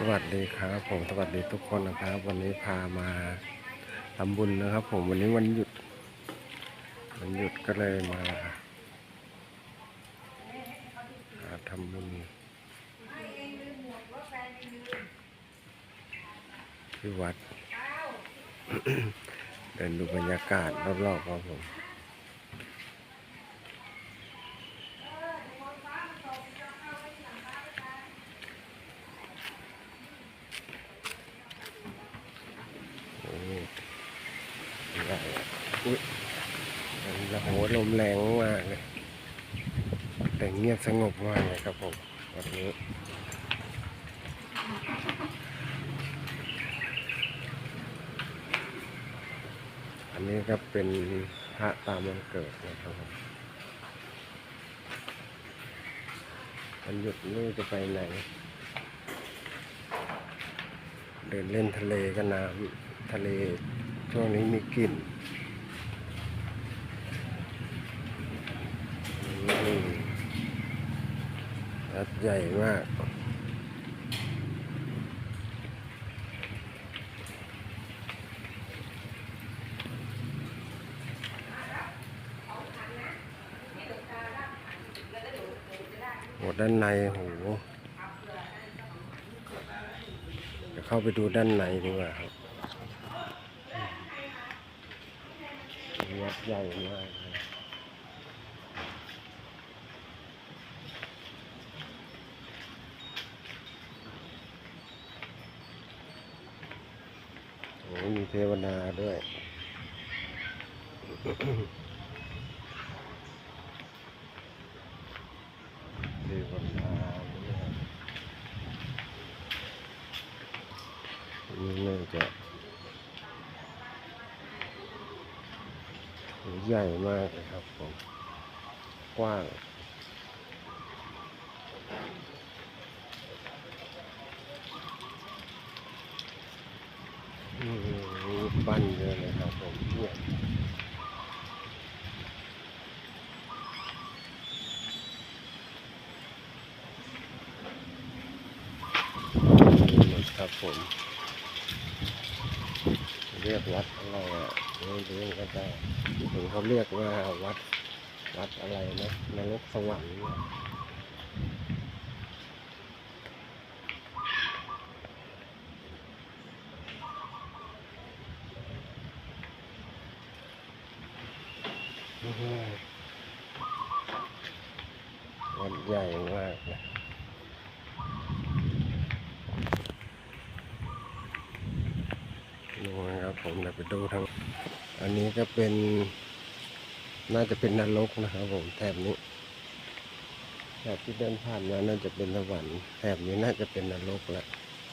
สวัสดีครับผมสวัสดีทุกคนนะครับ วันนี้พามาทำบุญนะครับ ผมวันนี้วันหยุดวันหยุดก็เลยมาหาทำบุญที่วัด เดินดูบรรยากาศรอบๆครับผม โอ้ยใหญ่อะอุ้ยโอ้โห ลมแรงมากเลย แต่เงียบสงบมากเลยครับผมวันนี้อันนี้ก็เป็นพระตามวันเกิดนะครับผมวันหยุดนี่จะไปไหน เดินเล่นทะเลก็น้ำทะเลช่วงนี้มีกลิ่นอืม รัดใหญ่มาก โหด้านในโหเดี๋ยวเข้าไปดูด้านในดีกว่าครับ วัดใหญ่มาก โอ้มีเทวดาด้วย เทวดาเนี่ยนี่น่าจะใหญ่มากเลยครับผม กว้าง อืม รูปปั้นเยอะเลยครับผมเนี่ยครับผมเรียกวัดอะไรอะไม่รู้ก็จะถึงเขาเรียกว่าวัดวัดอะไรนะนรกสวรรค์เนี่ยอื้อหือวั ดใหญ่มากนะดูนะครับผมเดี๋ยวไปดูทาง อันนี้ก็เป็น น่าจะเป็นนรกนะครับผมแถบนี้แถบที่เดินผ่านมาน่าจะเป็นสวรรค์แถบนี้น่าจะเป็นนรกละ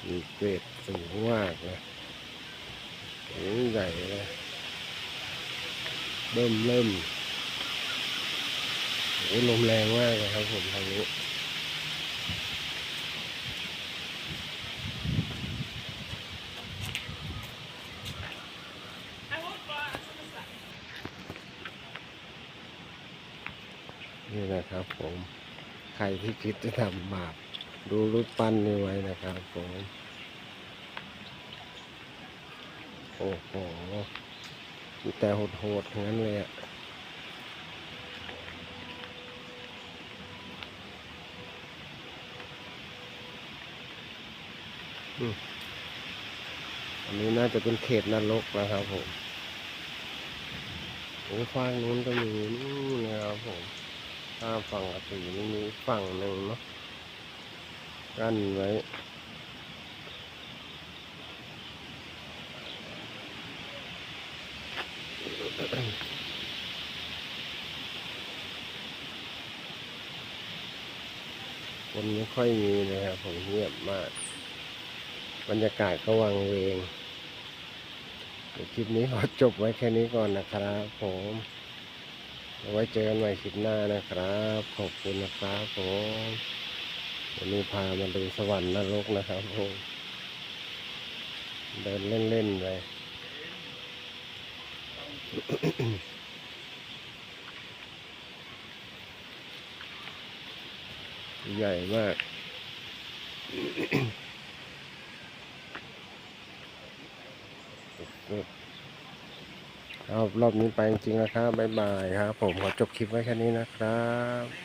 มีเกรดสูงมากนะใหญ่เลยเริ่มเริ่ม โอ้ลมแรงมากเลยครับผมทางนี้นี่นะครับผม ใครที่คิดจะทำบาปดูรูปปั้นนี้ไว้นะครับผม โอ้โหมีแต่โหดๆทั้งนั้นเลยอะ อันนี้น่าจะเป็นเขตนรกนะครับผมโอ้ฟังนู้นก็มีนู่นนะครับผมถ้าฝั่งอสีนี่มีฝั่งหนึ่งเนาะกั้นไว้คนไม่ค่อยมีเลยครับผมเงียบมาก บรรยากาศก็วังเวงเดี๋ยวคลิปนี้ขอจบไว้แค่นี้ก่อนนะครับผมไว้เจอกันใหม่คลิปหน้านะครับ ขอบคุณนะครับผมวันนี้พามาดูสวรรค์นรกนะครับผมเดินเล่นๆไปใหญ่มาก รอบรอบนี้ไปจริงๆนะครับ บ๊ายบายครับ ผมขอจบคลิปไว้แค่นี้นะครับ